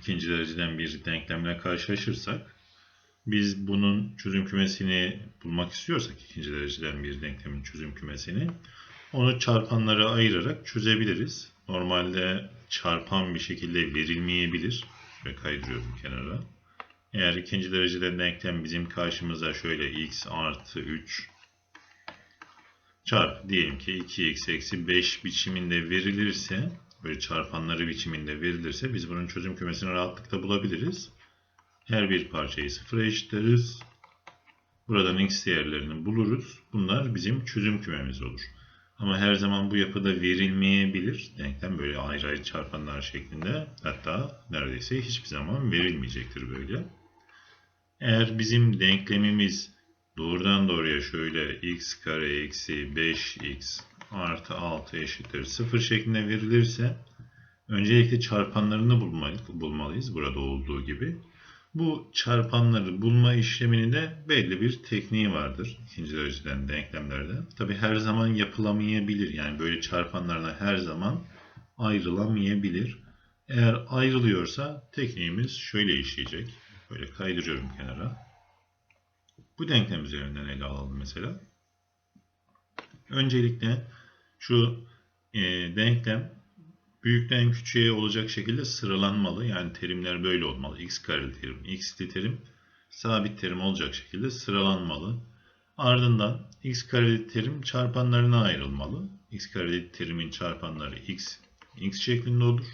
ikinci dereceden bir denklemle karşılaşırsak biz bunun çözüm kümesini bulmak istiyorsak ikinci dereceden bir denklemin çözüm kümesini onu çarpanlara ayırarak çözebiliriz. Normalde çarpan bir şekilde verilmeyebilir. Şöyle kaydırıyorum kenara. Eğer ikinci dereceden denklem bizim karşımıza şöyle x artı 3 çarpı diyelim ki 2x eksi 5 biçiminde verilirse böyle çarpanları biçiminde verilirse biz bunun çözüm kümesini rahatlıkla bulabiliriz. Her bir parçayı sıfıra eşitleriz. Buradan x değerlerini buluruz. Bunlar bizim çözüm kümemiz olur. Ama her zaman bu yapıda verilmeyebilir. Denklem böyle ayrı ayrı çarpanlar şeklinde. Hatta neredeyse hiçbir zaman verilmeyecektir böyle. Eğer bizim denklemimiz doğrudan doğruya şöyle x kare eksi 5x artı 6 eşittir 0 şeklinde verilirse öncelikle çarpanlarını bulmalıyız, burada olduğu gibi. Bu çarpanları bulma işleminin de belli bir tekniği vardır ikinci dereceden denklemlerde. Tabi her zaman yapılamayabilir. Yani böyle çarpanlarına her zaman ayrılamayabilir. Eğer ayrılıyorsa tekniğimiz şöyle işleyecek. Böyle kaydırıyorum kenara. Bu denklem üzerinden ele alalım mesela. Öncelikle şu e, denklem büyükten küçüğe olacak şekilde sıralanmalı. Yani terimler böyle olmalı. x kareli terim, x'li terim, sabit terim olacak şekilde sıralanmalı. Ardından x kareli terim çarpanlarına ayrılmalı. x kareli terimin çarpanları x, x şeklinde olur.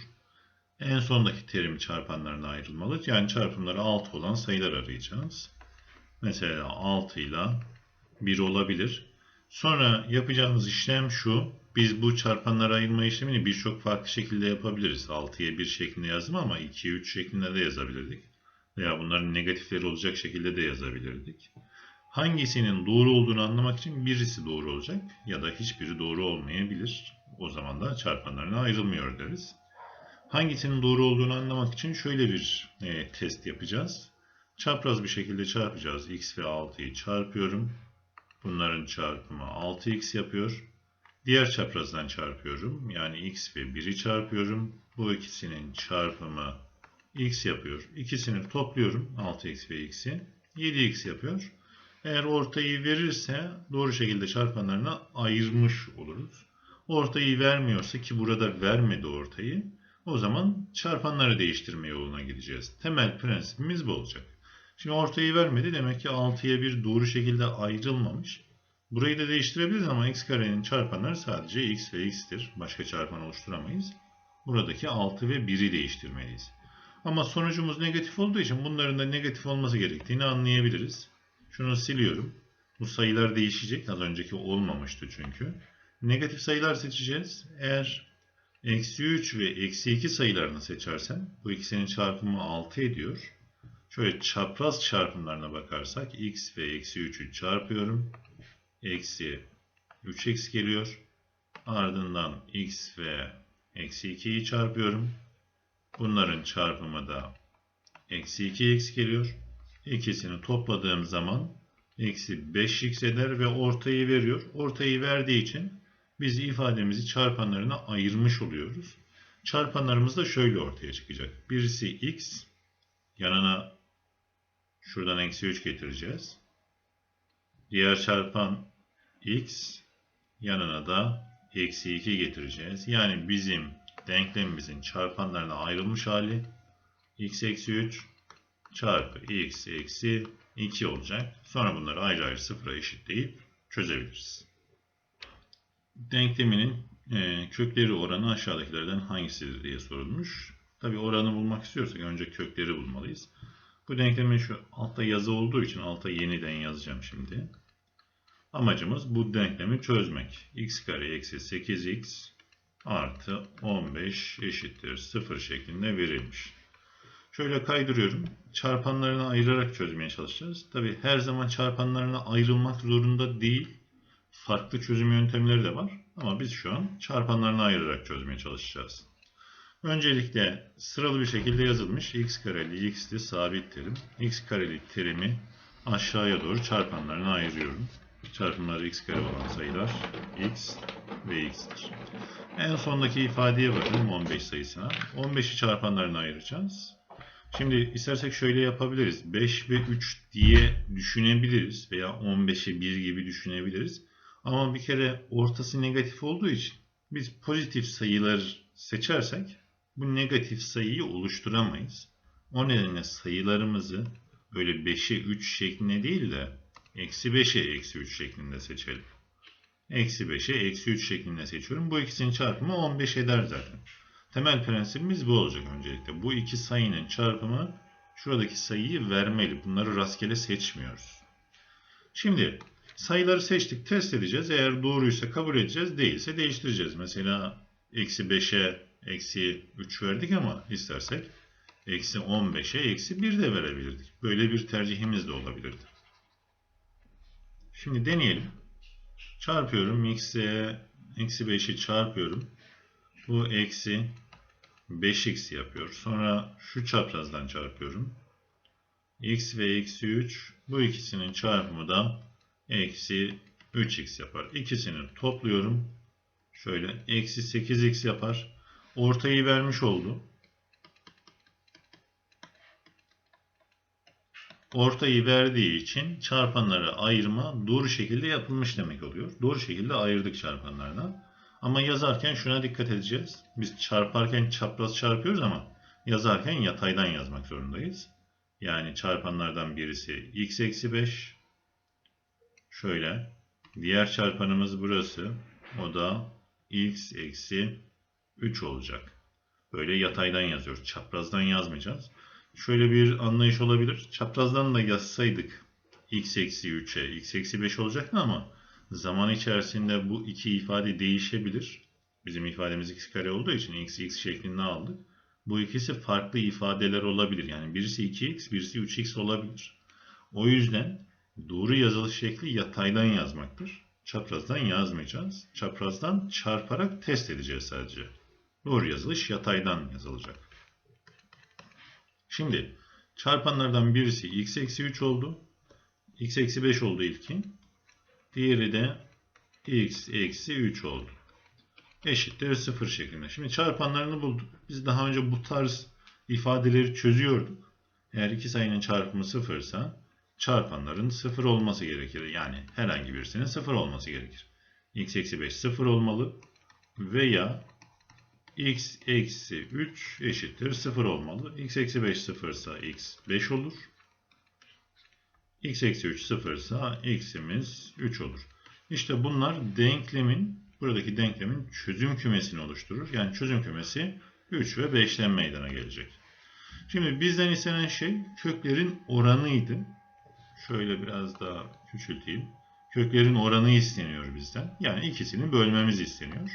En sondaki terim çarpanlarına ayrılmalı. Yani çarpımları 6 olan sayılar arayacağız. Mesela 6 ile 1 olabilir. Sonra yapacağımız işlem şu. Biz bu çarpanlara ayırma işlemini birçok farklı şekilde yapabiliriz. 6'ya 1 şeklinde yazdım ama 2'ye 3 şeklinde de yazabilirdik. Veya bunların negatifleri olacak şekilde de yazabilirdik. Hangisinin doğru olduğunu anlamak için birisi doğru olacak ya da hiçbiri doğru olmayabilir. O zaman da çarpanlarına ayrılmıyor deriz. Hangisinin doğru olduğunu anlamak için şöyle bir e, test yapacağız. Çapraz bir şekilde çarpacağız. x ve 6'yı çarpıyorum. Bunların çarpımı 6x yapıyor. Diğer çaprazdan çarpıyorum. Yani x ve 1'i çarpıyorum. Bu ikisinin çarpımı x yapıyor. İkisini topluyorum. 6x ve x'i. 7x yapıyor. Eğer ortayı verirse doğru şekilde çarpanlarına ayırmış oluruz. Ortayı vermiyorsa ki burada vermedi ortayı. O zaman çarpanları değiştirme yoluna gideceğiz. Temel prensibimiz bu olacak. Şimdi ortayı vermedi. Demek ki 6'ya 1 doğru şekilde ayrılmamış. Burayı da değiştirebiliriz ama x karenin çarpanları sadece x ve x'tir. Başka çarpan oluşturamayız. Buradaki 6 ve 1'i değiştirmeliyiz. Ama sonucumuz negatif olduğu için bunların da negatif olması gerektiğini anlayabiliriz. Şunu siliyorum. Bu sayılar değişecek. Az önceki olmamıştı çünkü. Negatif sayılar seçeceğiz. Eğer eksi 3 ve eksi 2 sayılarını seçersem bu ikisinin çarpımı 6 ediyor. Şöyle çapraz çarpımlarına bakarsak x ve eksi 3'ü çarpıyorum. Eksi 3x geliyor. Ardından x ve eksi 2'yi çarpıyorum. Bunların çarpımı da eksi 2x geliyor. İkisini topladığım zaman eksi 5x eder ve ortayı veriyor. Ortayı verdiği için biz ifademizi çarpanlarına ayırmış oluyoruz. Çarpanlarımız da şöyle ortaya çıkacak. Birisi x, yanına şuradan eksi 3 getireceğiz. Diğer çarpan x, yanına da eksi 2 getireceğiz. Yani bizim denklemimizin çarpanlarına ayrılmış hali x eksi 3 çarpı x eksi 2 olacak. Sonra bunları ayrı ayrı sıfıra eşitleyip çözebiliriz. Denkleminin e, kökleri oranı aşağıdakilerden hangisidir diye sorulmuş. Tabi oranı bulmak istiyorsak önce kökleri bulmalıyız. Bu denklemin şu altta yazı olduğu için alta yeniden yazacağım şimdi. Amacımız bu denklemi çözmek. x kare eksi 8x artı 15 eşittir 0 şeklinde verilmiş. Şöyle kaydırıyorum. Çarpanlarını ayırarak çözmeye çalışacağız. Tabi her zaman çarpanlarına ayrılmak zorunda değil. Farklı çözüm yöntemleri de var. Ama biz şu an çarpanlarını ayırarak çözmeye çalışacağız. Öncelikle sıralı bir şekilde yazılmış x kareli x'li sabit terim. x kareli terimi aşağıya doğru çarpanlarına ayırıyorum. Çarpımları x kare olan sayılar x ve x'tir. En sondaki ifadeye bakalım 15 sayısına. 15'i çarpanlarına ayıracağız. Şimdi istersek şöyle yapabiliriz. 5 ve 3 diye düşünebiliriz veya 15'e 1 gibi düşünebiliriz. Ama bir kere ortası negatif olduğu için biz pozitif sayılar seçersek bu negatif sayıyı oluşturamayız. O nedenle sayılarımızı böyle 5'e 3 şeklinde değil de eksi 5'e eksi 3 şeklinde seçelim. Eksi 5'e eksi 3 şeklinde seçiyorum. Bu ikisinin çarpımı 15 eder zaten. Temel prensibimiz bu olacak öncelikle. Bu iki sayının çarpımı şuradaki sayıyı vermeli. Bunları rastgele seçmiyoruz. Şimdi sayıları seçtik, test edeceğiz. Eğer doğruysa kabul edeceğiz, değilse değiştireceğiz. Mesela eksi 5'e eksi 3 verdik ama istersek eksi 15'e eksi 1 de verebilirdik. Böyle bir tercihimiz de olabilirdi. Şimdi deneyelim. Çarpıyorum. X'e eksi 5'i çarpıyorum. Bu eksi 5x yapıyor. Sonra şu çaprazdan çarpıyorum. x ve eksi 3 bu ikisinin çarpımı da eksi 3x yapar. İkisini topluyorum. Şöyle eksi 8x yapar. Ortayı vermiş oldu. Ortayı verdiği için çarpanları ayırma doğru şekilde yapılmış demek oluyor. Doğru şekilde ayırdık çarpanlardan. Ama yazarken şuna dikkat edeceğiz. Biz çarparken çapraz çarpıyoruz ama yazarken yataydan yazmak zorundayız. Yani çarpanlardan birisi x eksi 5. Şöyle. Diğer çarpanımız burası. O da x eksi 3 olacak. Böyle yataydan yazıyoruz. Çaprazdan yazmayacağız. Şöyle bir anlayış olabilir. Çaprazdan da yazsaydık x eksi 3'e x eksi 5 olacaktı ama zaman içerisinde bu iki ifade değişebilir. Bizim ifademiz x kare olduğu için x x şeklinde aldık. Bu ikisi farklı ifadeler olabilir. Yani birisi 2x, birisi 3x olabilir. O yüzden doğru yazılış şekli yataydan yazmaktır. Çaprazdan yazmayacağız. Çaprazdan çarparak test edeceğiz sadece. Doğru yazılış yataydan yazılacak. Şimdi çarpanlardan birisi x eksi 3 oldu. x eksi 5 oldu ilkin. Diğeri de x eksi 3 oldu. Eşittir 0 şeklinde. Şimdi çarpanlarını bulduk. Biz daha önce bu tarz ifadeleri çözüyorduk. Eğer iki sayının çarpımı 0 ise çarpanların 0 olması gerekir. Yani herhangi birisinin 0 olması gerekir. x eksi 5 0 olmalı. Veya x eksi 3 eşittir 0 olmalı. x eksi 5 0 ise x 5 olur x eksi 3 0 ise x'imiz 3 olur. İşte bunlar denklemin, buradaki denklemin çözüm kümesini oluşturur. Yani çözüm kümesi 3 ve 5'ten meydana gelecek. Şimdi bizden istenen şey köklerin oranıydı. Şöyle biraz daha küçülteyim. Köklerin oranı isteniyor bizden. Yani ikisini bölmemiz isteniyor.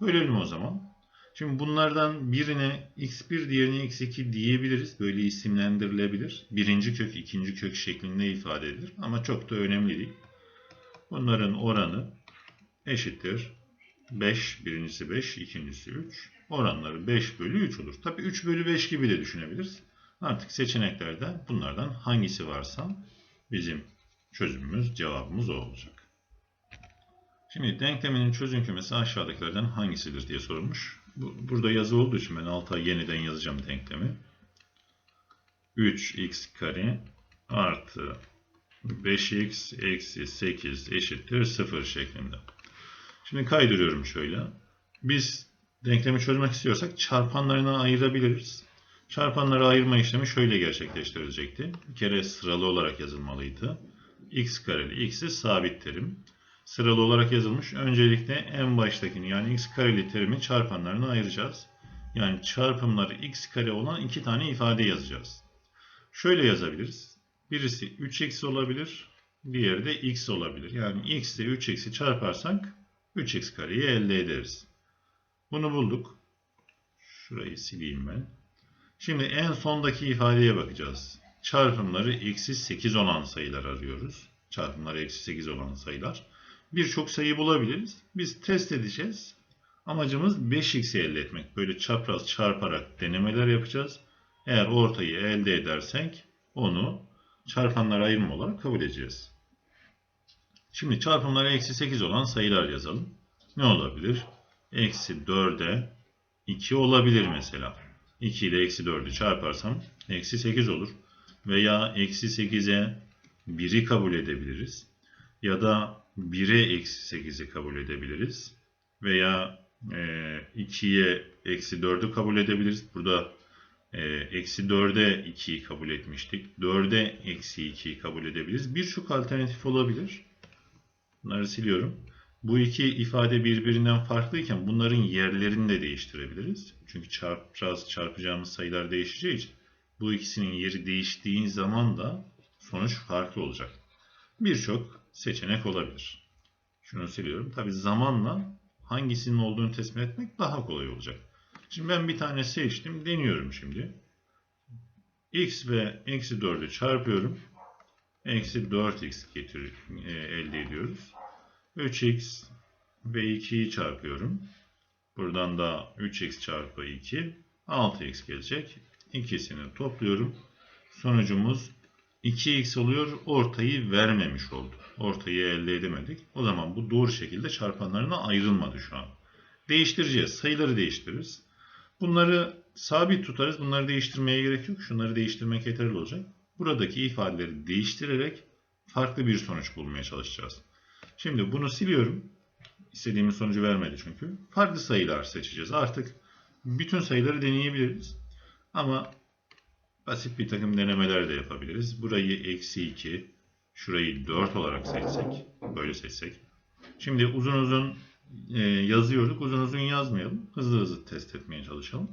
Bölelim o zaman. Şimdi bunlardan birine x1 diğerine x2 diyebiliriz. Böyle isimlendirilebilir. Birinci kök ikinci kök şeklinde ifade edilir. Ama çok da önemli değil. Bunların oranı eşittir. 5, birincisi 5, ikincisi 3. Oranları 5 bölü 3 olur. Tabi 3 bölü 5 gibi de düşünebiliriz. Artık seçeneklerde bunlardan hangisi varsa bizim çözümümüz, cevabımız o olacak. Şimdi denkleminin çözüm kümesi aşağıdakilerden hangisidir diye sorulmuş. Burada yazı olduğu için ben alta yeniden yazacağım denklemi. 3x kare artı 5x eksi 8 eşittir 0 şeklinde. Şimdi kaydırıyorum şöyle. Biz denklemi çözmek istiyorsak çarpanlarına ayırabiliriz. Çarpanları ayırma işlemi şöyle gerçekleştirilecekti. Bir kere sıralı olarak yazılmalıydı. x kareli x'i sabit terim sıralı olarak yazılmış. Öncelikle en baştakini yani x kareli terimi çarpanlarına ayıracağız. Yani çarpımları x kare olan iki tane ifade yazacağız. Şöyle yazabiliriz. Birisi 3x olabilir. Diğeri de x olabilir. Yani x ile 3x'i çarparsak 3x kareyi elde ederiz. Bunu bulduk. Şurayı sileyim ben. Şimdi en sondaki ifadeye bakacağız. Çarpımları eksi 8 olan sayılar arıyoruz. Çarpımları eksi 8 olan sayılar birçok sayı bulabiliriz. Biz test edeceğiz. Amacımız 5x'i elde etmek. Böyle çapraz çarparak denemeler yapacağız. Eğer ortayı elde edersek onu çarpanlar ayrımı olarak kabul edeceğiz. Şimdi çarpımları eksi 8 olan sayılar yazalım. Ne olabilir? Eksi 4'e 2 olabilir mesela. 2 ile eksi 4'ü çarparsam eksi 8 olur. Veya eksi 8'e 1'i kabul edebiliriz. Ya da 1'e eksi 8'i kabul edebiliriz. Veya e, 2'ye eksi 4'ü kabul edebiliriz. Burada e, eksi 4'e 2'yi kabul etmiştik. 4'e eksi 2'yi kabul edebiliriz. Birçok alternatif olabilir. Bunları siliyorum. Bu iki ifade birbirinden farklıyken bunların yerlerini de değiştirebiliriz. Çünkü çarpacağız, çarpacağımız sayılar değişeceği için bu ikisinin yeri değiştiği zaman da sonuç farklı olacak. Birçok seçenek olabilir. Şunu siliyorum. Tabi zamanla hangisinin olduğunu tespit etmek daha kolay olacak. Şimdi ben bir tane seçtim. Deniyorum şimdi. x ve eksi 4'ü çarpıyorum. Eksi 4x getir, e, elde ediyoruz. 3x ve 2'yi çarpıyorum. Buradan da 3x çarpı 2 6x gelecek. İkisini topluyorum. Sonucumuz 2x oluyor. Ortayı vermemiş oldu. Ortayı elde edemedik. O zaman bu doğru şekilde çarpanlarına ayrılmadı şu an. Değiştireceğiz. Sayıları değiştiririz. Bunları sabit tutarız. Bunları değiştirmeye gerek yok. Şunları değiştirmek yeterli olacak. Buradaki ifadeleri değiştirerek farklı bir sonuç bulmaya çalışacağız. Şimdi bunu siliyorum. İstediğimiz sonucu vermedi çünkü. Farklı sayılar seçeceğiz. Artık bütün sayıları deneyebiliriz. Ama basit bir takım denemeler de yapabiliriz. Burayı eksi 2, şurayı 4 olarak seçsek, böyle seçsek. Şimdi uzun uzun e, yazıyorduk. Uzun uzun yazmayalım. Hızlı hızlı test etmeye çalışalım.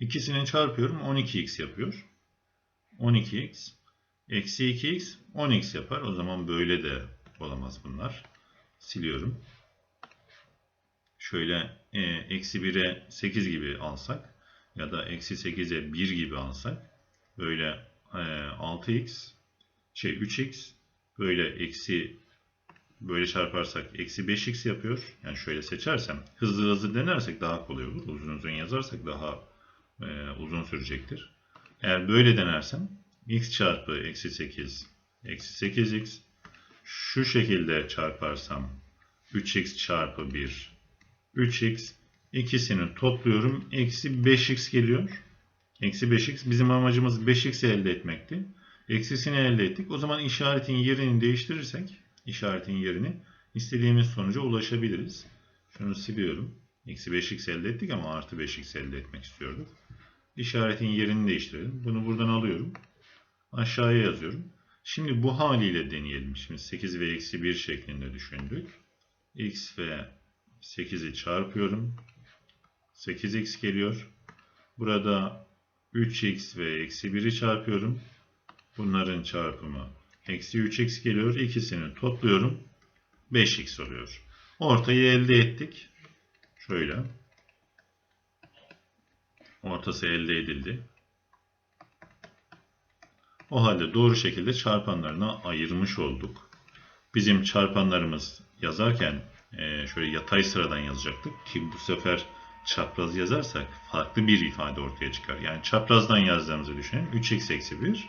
İkisini çarpıyorum. 12x yapıyor. 12x eksi 2x 10x yapar. O zaman böyle de olamaz bunlar. Siliyorum. Şöyle e, eksi 1'e 8 gibi alsak ya da eksi 8'e 1 gibi alsak böyle e, 6x şey 3x böyle eksi böyle çarparsak eksi 5x yapıyor. Yani şöyle seçersem hızlı hızlı denersek daha kolay olur. Uzun uzun yazarsak daha e, uzun sürecektir. Eğer böyle denersem x çarpı eksi 8 eksi 8x şu şekilde çarparsam 3x çarpı 1 3x ikisini topluyorum. Eksi 5x geliyor. Eksi 5x bizim amacımız 5x elde etmekti. Eksisini elde ettik. O zaman işaretin yerini değiştirirsek işaretin yerini istediğimiz sonuca ulaşabiliriz. Şunu siliyorum. Eksi 5x elde ettik ama artı 5x elde etmek istiyorduk. İşaretin yerini değiştirelim. Bunu buradan alıyorum. Aşağıya yazıyorum. Şimdi bu haliyle deneyelim. Şimdi 8 ve eksi 1 şeklinde düşündük. x ve 8'i çarpıyorum. 8x geliyor. Burada 3x ve eksi 1'i çarpıyorum. Bunların çarpımı eksi 3x geliyor. İkisini topluyorum. 5x oluyor. Ortayı elde ettik. Şöyle. Ortası elde edildi. O halde doğru şekilde çarpanlarına ayırmış olduk. Bizim çarpanlarımız yazarken e, şöyle yatay sıradan yazacaktık ki bu sefer çapraz yazarsak farklı bir ifade ortaya çıkar. Yani çaprazdan yazdığımızı düşünün. 3x eksi 1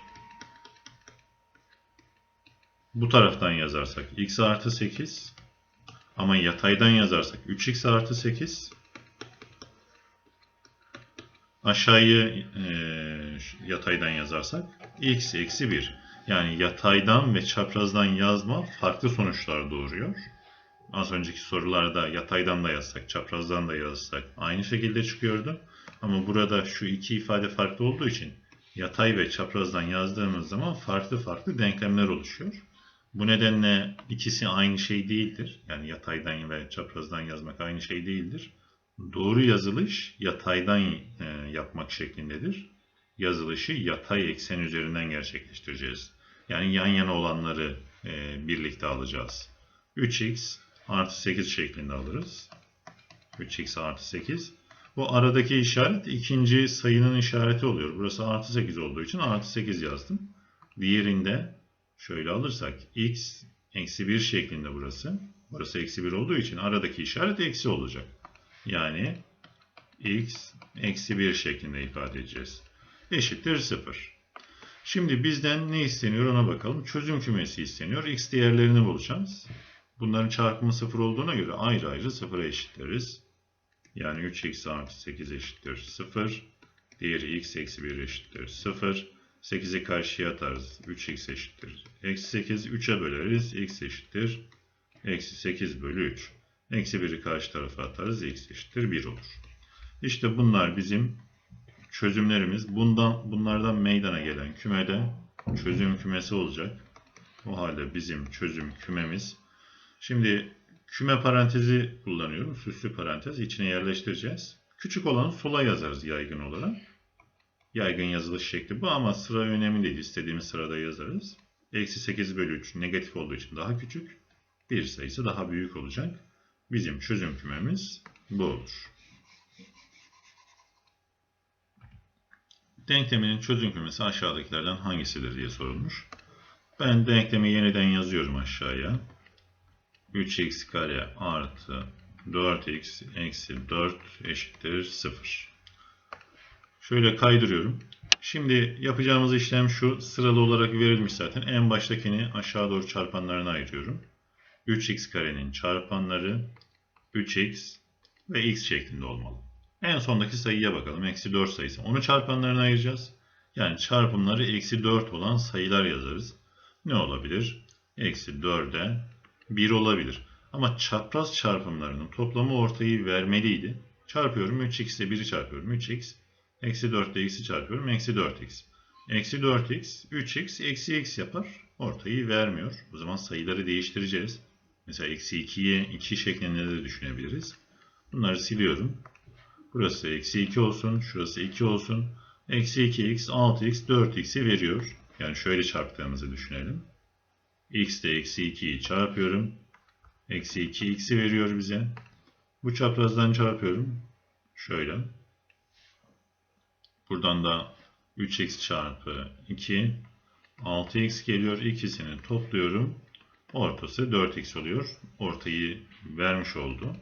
bu taraftan yazarsak x artı 8 ama yataydan yazarsak 3x artı 8 aşağıyı e, yataydan yazarsak x eksi 1 yani yataydan ve çaprazdan yazma farklı sonuçlar doğuruyor. Az önceki sorularda yataydan da yazsak, çaprazdan da yazsak aynı şekilde çıkıyordu. Ama burada şu iki ifade farklı olduğu için yatay ve çaprazdan yazdığımız zaman farklı farklı denklemler oluşuyor. Bu nedenle ikisi aynı şey değildir. Yani yataydan ve çaprazdan yazmak aynı şey değildir. Doğru yazılış yataydan e, yapmak şeklindedir. Yazılışı yatay eksen üzerinden gerçekleştireceğiz. Yani yan yana olanları e, birlikte alacağız. 3x artı 8 şeklinde alırız. 3x artı 8. Bu aradaki işaret ikinci sayının işareti oluyor. Burası artı 8 olduğu için artı 8 yazdım. Diğerinde şöyle alırsak x eksi 1 şeklinde burası. Burası eksi 1 olduğu için aradaki işaret eksi olacak. Yani x eksi 1 şeklinde ifade edeceğiz. Eşittir 0. Şimdi bizden ne isteniyor ona bakalım. Çözüm kümesi isteniyor. X değerlerini bulacağız. Bunların çarpımı 0 olduğuna göre ayrı ayrı 0'a eşitleriz. Yani 3x artı 8 eşittir 0. Diğeri x eksi 1 eşittir 0. 8'i karşıya atarız. 3x eşittir. Eksi 8 3'e böleriz. x eşittir. Eksi 8 bölü 3. Eksi 1'i karşı tarafa atarız. x eşittir 1 olur. İşte bunlar bizim çözümlerimiz. Bundan, bunlardan meydana gelen kümede çözüm kümesi olacak. O halde bizim çözüm kümemiz. Şimdi küme parantezi kullanıyorum. Süslü parantez. içine yerleştireceğiz. Küçük olanı sola yazarız yaygın olarak. Yaygın yazılış şekli bu ama sıra önemli değil. İstediğimiz sırada yazarız. Eksi 8 bölü 3 negatif olduğu için daha küçük. Bir sayısı daha büyük olacak. Bizim çözüm kümemiz bu olur. Denkleminin çözüm kümesi aşağıdakilerden hangisidir diye sorulmuş. Ben denklemi yeniden yazıyorum aşağıya. 3x kare artı 4x eksi 4 eşittir 0. Şöyle kaydırıyorum. Şimdi yapacağımız işlem şu. Sıralı olarak verilmiş zaten. En baştakini aşağı doğru çarpanlarına ayırıyorum. 3x karenin çarpanları 3x ve x şeklinde olmalı. En sondaki sayıya bakalım. Eksi 4 sayısı. Onu çarpanlarına ayıracağız. Yani çarpımları eksi 4 olan sayılar yazarız. Ne olabilir? Eksi 4'e 1 olabilir. Ama çapraz çarpımlarının toplamı ortayı vermeliydi. Çarpıyorum 3x ile 1'i çarpıyorum 3x. Eksi 4 ile x'i çarpıyorum eksi 4x. Eksi 4x 3x eksi x yapar. Ortayı vermiyor. O zaman sayıları değiştireceğiz. Mesela eksi 2'ye 2 şeklinde de düşünebiliriz. Bunları siliyorum. Burası eksi 2 olsun. Şurası 2 olsun. Eksi 2x 6x 4x'i veriyor. Yani şöyle çarptığımızı düşünelim. X ile eksi 2'yi çarpıyorum. Eksi 2x'i veriyor bize. Bu çaprazdan çarpıyorum. Şöyle. Buradan da 3x çarpı 2 6x geliyor. İkisini topluyorum. Ortası 4x oluyor. Ortayı vermiş oldu.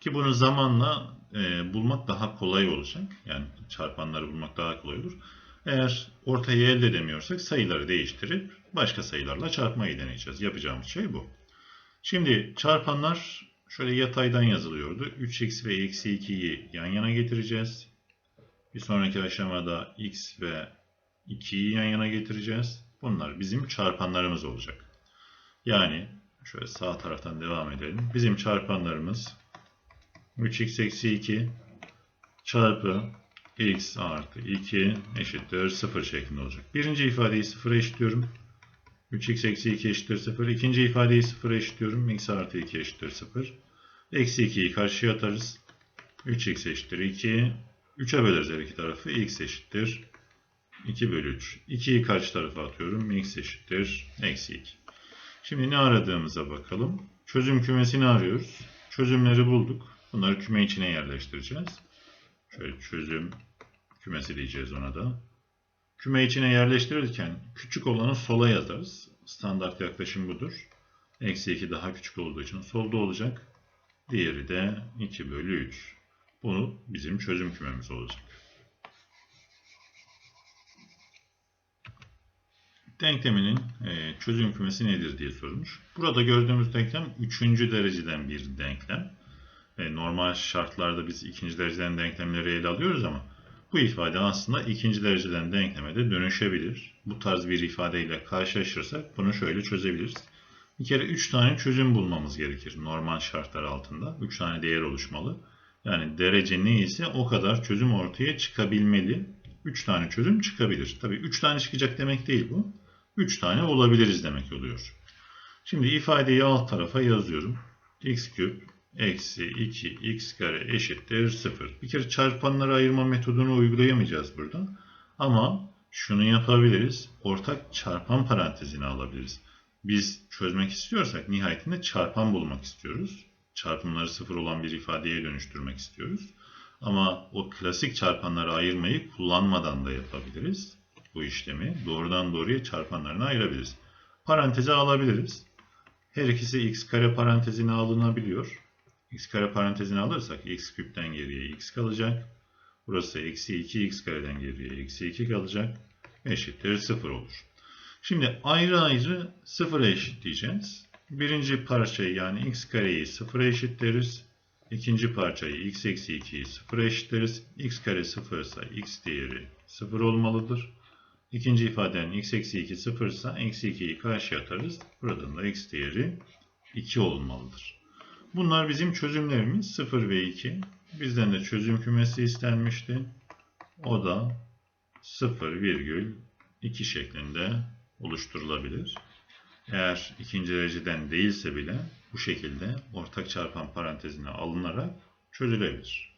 Ki bunu zamanla e, bulmak daha kolay olacak. Yani çarpanları bulmak daha kolay olur. Eğer ortayı elde edemiyorsak sayıları değiştirip başka sayılarla çarpmayı deneyeceğiz. Yapacağımız şey bu. Şimdi çarpanlar şöyle yataydan yazılıyordu. 3x ve eksi 2'yi yan yana getireceğiz. Bir sonraki aşamada x ve 2'yi yan yana getireceğiz. Bunlar bizim çarpanlarımız olacak. Yani şöyle sağ taraftan devam edelim. Bizim çarpanlarımız 3x eksi 2 çarpı x artı 2 eşittir 0 şeklinde olacak. Birinci ifadeyi 0'a eşitliyorum. 3x eksi 2 eşittir 0. İkinci ifadeyi 0'a eşitliyorum. x artı 2 eşittir 0. Eksi 2'yi karşıya atarız. 3x eşittir 2. 3'e böleriz her iki tarafı. x eşittir 2 bölü 3. 2'yi karşı tarafa atıyorum. x eşittir eksi 2. Şimdi ne aradığımıza bakalım. Çözüm kümesini arıyoruz. Çözümleri bulduk. Bunları küme içine yerleştireceğiz. Şöyle çözüm kümesi diyeceğiz ona da. Küme içine yerleştirirken küçük olanı sola yazarız. Standart yaklaşım budur. Eksi 2 daha küçük olduğu için solda olacak. Diğeri de 2 bölü 3. Bu bizim çözüm kümemiz olacak. Denkleminin e, çözüm kümesi nedir diye sorulmuş. Burada gördüğümüz denklem 3. dereceden bir denklem. E, normal şartlarda biz ikinci dereceden denklemleri ele alıyoruz ama bu ifade aslında ikinci dereceden denkleme de dönüşebilir. Bu tarz bir ifadeyle karşılaşırsak bunu şöyle çözebiliriz. Bir kere 3 tane çözüm bulmamız gerekir normal şartlar altında. 3 tane değer oluşmalı. Yani derece neyse o kadar çözüm ortaya çıkabilmeli. 3 tane çözüm çıkabilir. Tabii 3 tane çıkacak demek değil bu. 3 tane olabiliriz demek oluyor. Şimdi ifadeyi alt tarafa yazıyorum. x küp eksi 2x kare eşittir 0. Bir kere çarpanları ayırma metodunu uygulayamayacağız burada. Ama şunu yapabiliriz. Ortak çarpan parantezini alabiliriz. Biz çözmek istiyorsak nihayetinde çarpan bulmak istiyoruz. Çarpımları sıfır olan bir ifadeye dönüştürmek istiyoruz. Ama o klasik çarpanları ayırmayı kullanmadan da yapabiliriz. Bu işlemi doğrudan doğruya çarpanlarına ayırabiliriz. Paranteze alabiliriz. Her ikisi x kare parantezine alınabiliyor x kare parantezini alırsak x küpten geriye x kalacak. Burası eksi 2 x kareden geriye eksi 2 kalacak. Eşittir 0 olur. Şimdi ayrı ayrı 0'a eşitleyeceğiz. Birinci parçayı yani x kareyi 0'a eşitleriz. İkinci parçayı x eksi 2'yi 0 eşitleriz. x kare 0 ise x değeri 0 olmalıdır. İkinci ifadenin x eksi 2 0 ise eksi 2'yi karşıya atarız. Buradan da x değeri 2 olmalıdır. Bunlar bizim çözümlerimiz 0 ve 2. Bizden de çözüm kümesi istenmişti. O da 0,2 şeklinde oluşturulabilir. Eğer ikinci dereceden değilse bile bu şekilde ortak çarpan parantezine alınarak çözülebilir.